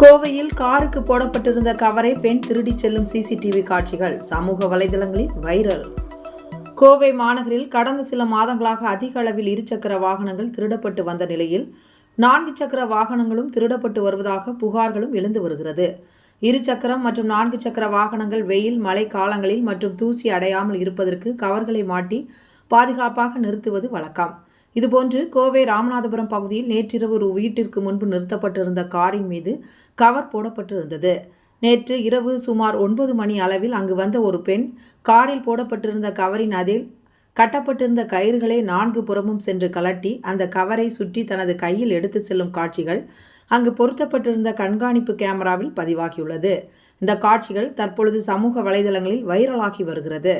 கோவையில் காருக்கு போடப்பட்டிருந்த கவரை பெண் திருடிச் செல்லும் சிசிடிவி காட்சிகள் சமூக வலைதளங்களில் வைரல். கோவை மாநகரில் கடந்த சில மாதங்களாக அதிக அளவில் இருசக்கர வாகனங்கள் திருடப்பட்டு வந்த நிலையில் நான்கு சக்கர வாகனங்களும் திருடப்பட்டு வருவதாக புகார்களும் எழுந்து வருகிறது. இரு சக்கரம் மற்றும் நான்கு சக்கர வாகனங்கள் வெயில் மழை காலங்களில் மற்றும் தூசி அடையாமல் இருப்பதற்கு கவர்களை மாட்டி பாதுகாப்பாக நிறுத்துவது வழக்கம். இதுபோன்று கோவை ராமநாதபுரம் பகுதியில் நேற்றிரவு ஒரு வீட்டிற்கு முன்பு நிறுத்தப்பட்டிருந்த காரின் மீது கவர் போடப்பட்டிருந்தது. நேற்று இரவு சுமார் ஒன்பது மணி அளவில் அங்கு வந்த ஒரு பெண் காரில் போடப்பட்டிருந்த கவரின் அதில் கட்டப்பட்டிருந்த கயிறுகளை நான்கு புறமும் சென்று கலட்டி அந்த கவரை சுற்றி தனது கையில் எடுத்து செல்லும் காட்சிகள் அங்கு பொருத்தப்பட்டிருந்த கண்காணிப்பு கேமராவில் பதிவாகியுள்ளது. இந்த காட்சிகள் தற்பொழுது சமூக வலைதளங்களில் வைரலாகி வருகிறது.